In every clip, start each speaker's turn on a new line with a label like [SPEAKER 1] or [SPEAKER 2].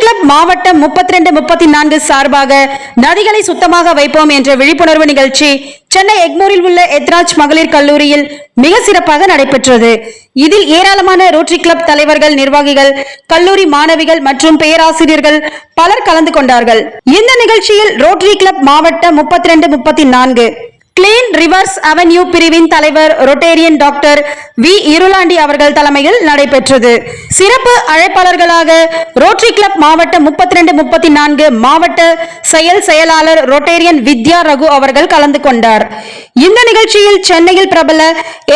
[SPEAKER 1] Club மாவட்டம் முப்பத்தி ரெண்டு முப்பத்தி நான்கு சார்பாக நதிகளை சுத்தமாக வைப்போம் என்ற விழிப்புணர்வு நிகழ்ச்சி சென்னை எக்மோரில் உள்ள எத்ராஜ் மகளிர் கல்லூரியில் மிக சிறப்பாக நடைபெற்றது. இதில் ஏராளமான ரோட்டரி கிளப் தலைவர்கள் நிர்வாகிகள் கல்லூரி மாணவிகள் மற்றும் பேராசிரியர்கள் பலர் கலந்து கொண்டார்கள். இந்த நிகழ்ச்சியில் ரோட்டரி கிளப் மாவட்டம் முப்பத்தி ரெண்டு முப்பத்தி நான்கு கிளீன் ரிவர்ஸ் அவென்யூ பிரிவின் தலைவர் ரொட்டேரியன் டாக்டர் வி இருளாண்டி அவர்கள் தலைமையில் நடைபெற்றது. சிறப்பு அழைப்பாளர்களாக ரோட்டரி கிளப் மாவட்ட முப்பத்தி ரெண்டு முப்பத்தி நான்கு மாவட்ட செயல் செயலாளர் ரொட்டேரியன் வித்யா ரகு அவர்கள் கலந்து கொண்டார். இந்த நிகழ்ச்சியில் சென்னையில் பிரபல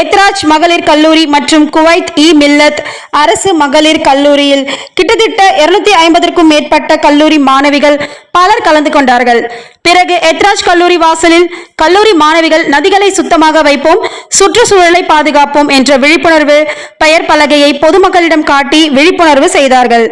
[SPEAKER 1] எத்ராஜ் மகளிர் கல்லூரி மற்றும் குவைத் இ. மில்லத் அரசு மகளிர் கல்லூரியில் கிட்டத்தட்ட இருநூத்தி ஐம்பதற்கும் மேற்பட்ட கல்லூரி மாணவிகள் பலர் கலந்து கொண்டார்கள். பிறகு எட்ராஜ் கல்லூரி வாசலில் கல்லூரி மாணவிகள் நதிகளை சுத்தமாக வைப்போம் சுற்றுச்சூழலை பாதுகாப்போம் என்ற விழிப்புணர்வு பெயர் பலகையை பொதுமக்களிடம் காட்டி விழிப்புணர்வு செய்தார்கள்.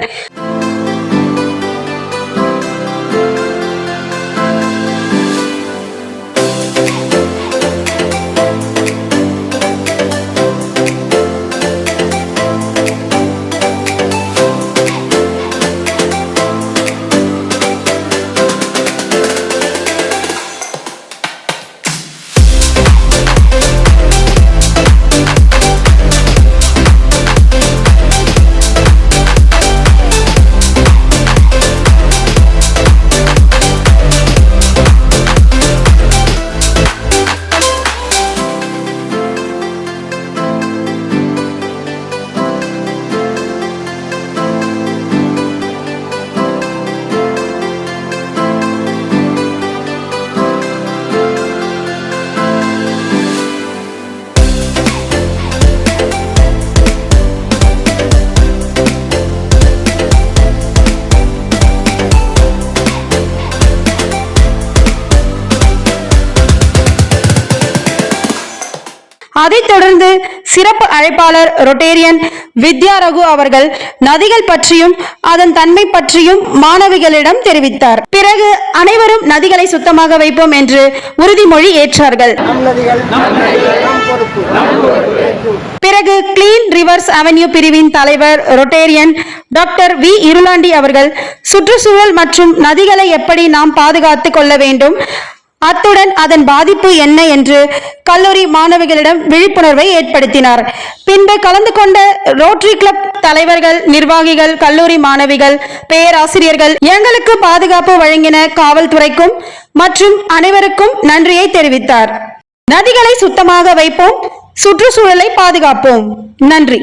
[SPEAKER 1] அதைத் தொடர்ந்து சிறப்பு அழைப்பாளர் ரொட்டேரியன் வித்யா ரகு அவர்கள் நதிகள் பற்றியும் அதன் தன்மை பற்றியும் மாணவிகளிடம் தெரிவித்தார். பிறகு அனைவரும் நதிகளை சுத்தமாக வைப்போம் என்று உறுதிமொழி ஏற்றார்கள். பிறகு கிளீன் ரிவர்ஸ் அவென்யூ பிரிவின் தலைவர் ரொட்டேரியன் டாக்டர் வி. இருளாண்டி அவர்கள் சுற்றுச்சூழல் மற்றும் நதிகளை எப்படி நாம் பாதுகாத்துக் கொள்ள வேண்டும் அத்துடன் அதன் பாதிப்பு என்ன என்று கல்லூரி மாணவிகளிடம் விழிப்புணர்வை ஏற்படுத்தினார். பின்பு கலந்து கொண்ட ரோட்டரி கிளப் தலைவர்கள் நிர்வாகிகள் கல்லூரி மாணவிகள் பேராசிரியர்கள் எங்களுக்கு பாதுகாப்பு வழங்கின காவல்துறைக்கும் மற்றும் அனைவருக்கும் நன்றியை தெரிவித்தார். நதிகளை சுத்தமாக வைப்போம் சுற்றுச்சூழலை பாதுகாப்போம். நன்றி.